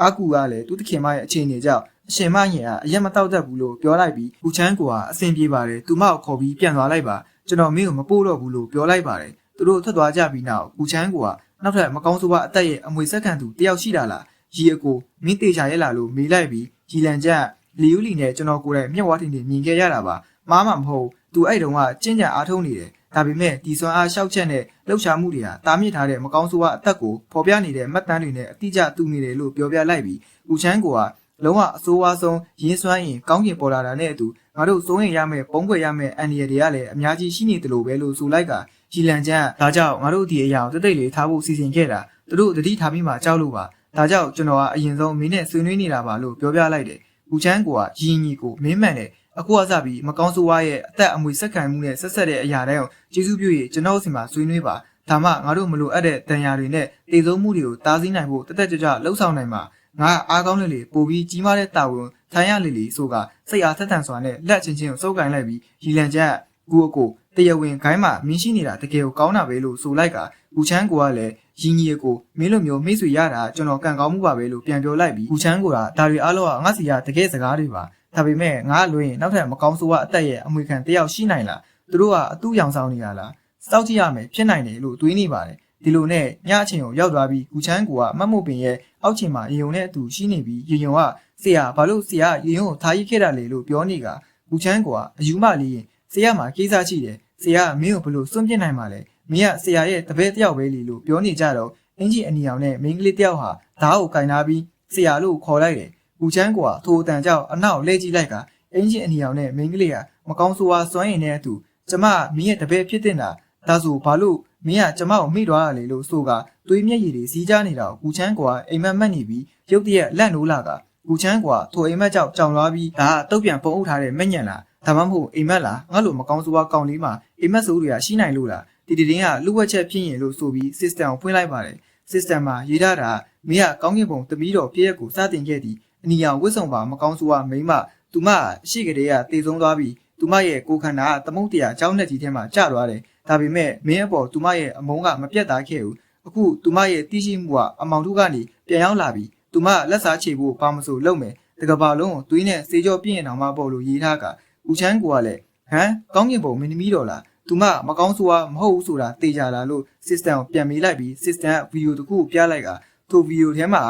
အာကူကလည်းသူတခင်မရဲ့အခြေအနေကြောင့်အရှင်မရင်ကအရက်မတောက်တတ်ဘူးလို့ပြောလိုက်ပြီးကူချမ်းကိုကအဆင်ပြေပါတယ်သူမကိုခေါ်ပြီးပြန်သွားလိုက်ပါကျွန်တော်မင်းကိုမပို့တော့ဘူးလို့ပြောလိုက်ပါတယ်သူတို့ထွက်သွားကြပြီးနောက်ကူချမ်းကိုကနောက်ထပ်မကောင်းဆိုးပါအသက်ရဲ့အမွေဆက်ခံသူတယောက်ရှိတာလားရီအကိုမင်းတေချာရဲ့လားလို့မေးလိုက်ပြီးရီလန်ချမ်းလီယူလီနဲ့ကျွန်တော်ကိုယ်တိုင်မျက်ဝါးထင်ထင်မြင်ခဲ့ရတာပါမားမှမဟုတ်သူအဲ့တုန်းကကျင့်ကြံအားထုတ်နေတယ် ဒါပေမဲ့ဒီစွမ်းအားရှောက်ချက်နဲ့လှုပ်ရှားမှုတွေဟာတားမြစ်ထားတဲ့မကောင်းဆိုးဝါအသက်ကိုဖော်ပြနေတဲ့မှတ်တမ်းတွေနဲ့အတိအကျတူနေတယ်လို့ပြောပြလိုက်ပြီးဦးချမ်းကိုကလုံးဝအဆိုးဝါးဆုံးရင်းစွမ်းရင်ကောင်းကင်ပေါ်လာတာနဲ့အတူငါတို့စိုးရင်ရမယ်ပုံခွေရမယ်အန်ဒီရတွေကလည်းအများကြီးရှိနေတယ်လို့ပဲလို့ဆိုလိုက်ကရီလန်ချန်ကဒါကြောင့်ငါတို့ဒီအရာကိုတိတ်တိတ်လေးထားဖို့စီစဉ်ခဲ့တာသူတို့တတိထားပြီးမှကြောက်လို့ပါဒါကြောင့်ကျွန်တော်ကအရင်ဆုံးမင်းနဲ့ဆွေးနွေးနေတာပါလို့ပြောပြလိုက်တယ်ဦးချမ်းကိုကရင်းကြီးကိုမင်းမှန်တယ် အခုကစပြီးမကောင်းဆိုးဝါးရဲ့အသက်အမွေဆက်ခံမှုနဲ့ဆက်ဆက်တဲ့အရာတိုင်းကိုကျေးဇူးပြုရကျွန်တော်စီမှာဆွေးနွေးပါဒါမှငါတို့မလိုအပ်တဲ့တန်ရာတွေနဲ့တည်ဆုံးမှုတွေကိုတားဆီးနိုင်ဖို့တက်တက်ကြွကြွလှုပ်ဆောင်နိုင်မှာငါအားကောင်းလေလေပို့ပြီးကြီးမားတဲ့တာဝန်ထိုင်ရလေလေဆိုကစိတ်အားထက်သန်စွာနဲ့လက်ချင်းချင်းကိုစုပ်ကိုင်လိုက်ပြီးရီလန်ချက်ကူအကိုတရားဝင်ခိုင်းမှမင်းရှိနေတာတကယ်ကိုကောင်းတာပဲလို့ဆိုလိုက်ကဘူချန်းကိုကလည်းရင်းကြီးကိုမင်းလိုမျိုးမိတ်ဆွေရတာကျွန်တော်ကန်ကောင်းမှုပါပဲလို့ပြန်ပြောလိုက်ပြီးဘူချန်းကဒါတွေအားလုံးကငါစီရတကယ်စကားတွေပါ ဒါပေမဲ့ငါလွင်ရင်နောက်ထပ်မကောင်းဆိုးဝါအသက်ရဲ့အမွေခံတယောက်ရှိနိုင်လားသူတို့ကအတူရောင်ဆောင်နေရလားစောက်ကြည့်ရမယ်ဖြစ်နိုင်တယ်လို့တွေးနေပါတယ်ဒီလိုနဲ့ညအချိန်ကိုရောက်သွားပြီးကူချန်းကိုကမတ်မို့ပင်ရဲ့အောက်ချိန်မှာရေုံနဲ့အတူရှိနေပြီးရေုံကဆရာဘာလို့ဆရာရေုံကိုထားရိခဲ့တာလေလို့ပြောနေကကူချန်းကအယူမလေးရင်ဆရာမှာကိစ္စရှိတယ်ဆရာကမင်းကိုဘလို့စွန့်ပစ်နိုင်မှာလဲမင်းကဆရာရဲ့တပည့်တယောက်ပဲလီလို့ပြောနေကြတော့အင်ဂျီအနီအောင်နဲ့မိန်းကလေးတယောက်ဟာဓာတ်ကိုကင်ထားပြီးဆရာလို့ခေါ်လိုက်တယ် ကူချန်းကအထိုအတန်ကြောင့်အနောက်လဲကြည့်လိုက်ကအင်ဂျင်အနီအောင်နဲ့မိန်းကလေးကမကောင်းဆိုးဝါစွမ်းရင်နဲ့အတူကျမမင်းရဲ့တပည့်ဖြစ်တဲ့တာဒါဆိုဘာလို့မင်းကကျမကိုမိသွားရလေလို့ဆိုကသွေးမျက်ရည်တွေစီးကြနေတာကိုကူချန်းကွာအိမ်မက်မက်နေပြီးရုတ်တရက်လက်နိုးလာကကူချန်းကွာထိုအိမ်မက်ကြောက်ကြောင်လာပြီးဒါကတုတ်ပြန်ပုံအုပ်ထားတဲ့မက်ညံလားဒါမှမဟုတ်အိမ်မက်လားငါ့လိုမကောင်းဆိုးဝါကောင်းလေးမှာအိမ်မက်ဆိုးတွေကရှိနိုင်လို့လားဒီတည်င်းကလူ့ဝက်ချက်ဖြစ်ရင်လို့ဆိုပြီး system ကိုဖွင့်လိုက်ပါတယ် system မှာရေးထားတာမင်းကကောင်းကင်ဘုံတပီးတော်ပြည့်ရက်ကိုစတင်ခဲ့သည် အနီရောင်ဝစ်စုံပါမကောင်းဆိုးဝါမိမ့်မသူမရှိကလေးကတည်ဆုံးသွားပြီးသူမရဲ့ကိုယ်ခန္ဓာကသမုတ်တရားအကြောင်းနဲ့ကြီးထဲမှာကျသွားတယ်ဒါပေမဲ့မင်းအပေါ်သူမရဲ့အမုန်းကမပြတ်သားခဲ့ဘူးအခုသူမရဲ့တီးရှိမှုကအမောင်ထုကနေပြန်ရောက်လာပြီးသူမလက်စားချေဖို့ဘာမဆိုလုပ်မယ်တကဘာလုံးကိုသွေးနဲ့စေကြောပြင်းအောင်မပေါ့လို့ရေးထားကဦးချမ်းကိုကလည်းဟမ်ကောင်းကင်ဘုံမင်းသမီးတော်လားသူမမကောင်းဆိုတာမဟုတ်ဘူးဆိုတာသိကြလားလို့ system ကိုပြန်မေးလိုက်ပြီး system ကဗီဒီယိုတစ်ခုကိုပြလိုက်ကထိုဗီဒီယိုထဲမှာ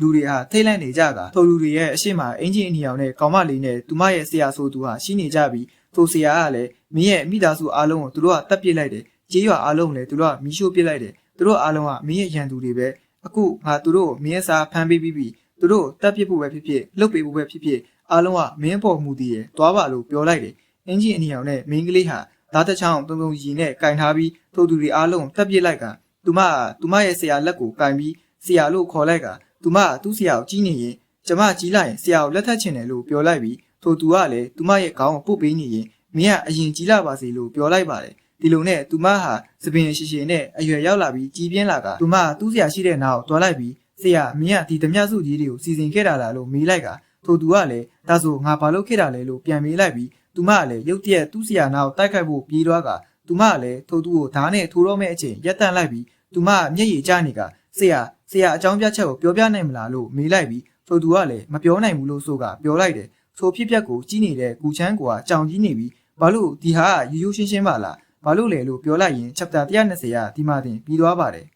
လူတွေဟာထိတ်လန့်နေကြတာထိုလူတွေရဲ့အရှိမအင်ဂျင်အနီအောင်နဲ့ကောင်မလေးနဲ့သူမရဲ့ဆရာဆိုသူဟာရှိနေကြပြီးထိုဆရာကလည်းမင်းရဲ့မိသားစုအားလုံးကိုသူတို့ကတတ်ပစ်လိုက်တယ်ကြေးရွာအားလုံးကိုလည်းသူတို့ကမီးရှို့ပစ်လိုက်တယ်သူတို့အားလုံးကမင်းရဲ့ရန်သူတွေပဲအခုငါသူတို့ကိုမင်းရဲ့စာဖမ်းပေးပြီးပြီသူတို့တတ်ပစ်ဖို့ပဲဖြစ်ဖြစ်လှုပ်ပေးဖို့ပဲဖြစ်ဖြစ်အားလုံးကမင်းပေါ်မှုတည်ရသွားပါလို့ပြောလိုက်တယ်အင်ဂျင်အနီအောင်နဲ့မင်းကလေးဟာဓာတ်တချောင်းတုံတုံရီနဲ့ကင်ထားပြီးထိုသူတွေအားလုံးတတ်ပစ်လိုက်ကသူမကသူမရဲ့ဆရာလက်ကိုကင်ပြီးဆရာလို့ခေါ်လိုက်က သူမကသူ့ဆရာကိုကြီးနေရင်ကျမကြီးလိုက်ရင်ဆရာကိုလက်ထပ်ချင်တယ်လို့ပြောလိုက်ပြီးထိုသူကလည်းသူမရဲ့ခေါင်းကိုပုတ်ပေးနေရင်မင်းကအရင်ကြီးလာပါစေလို့ပြောလိုက်ပါတယ်ဒီလိုနဲ့သူမဟာသပင်ရှိရှိနဲ့အရွယ်ရောက်လာပြီးကြီးပြင်းလာကသူမသူ့ဆရာရှိတဲ့နောက်တွားလိုက်ပြီးဆရာမင်းကဒီဓမြစုကြီးတွေကိုစီစဉ်ခဲ့တာလားလို့မေးလိုက်ကထိုသူကလည်းဒါဆိုငါဘာလုပ်ခဲ့တာလဲလို့ပြန်မေးလိုက်ပြီးသူမကလည်းရုတ်တရက်သူ့ဆရာနောက်တိုက်ခိုက်ဖို့ပြေးသွားကသူမကလည်းထိုသူကိုဓာတ်နဲ့ထိုးတော့မဲ့အချိန်ရက်တန့်လိုက်ပြီးသူမကမျက်ရည်ကျနေက ဆရာဆရာအကြောင်းပြချက်ကိုပြောပြနိုင်မလားလို့မေးလိုက်ပြီးထိုသူကလည်းမပြောနိုင်ဘူးလို့ဆိုကပြောလိုက်တယ်ဆိုဖြစ်ပျက်ကိုကြီးနေတဲ့ကူချမ်းကိုကကြောင်ကြီးနေပြီးဘာလို့ဒီဟာကရိုးရိုးရှင်းရှင်းပါလားဘာလို့လဲလို့ပြောလိုက်ရင် chapter 120ကဒီမှာတင်ပြီးသွားပါတယ်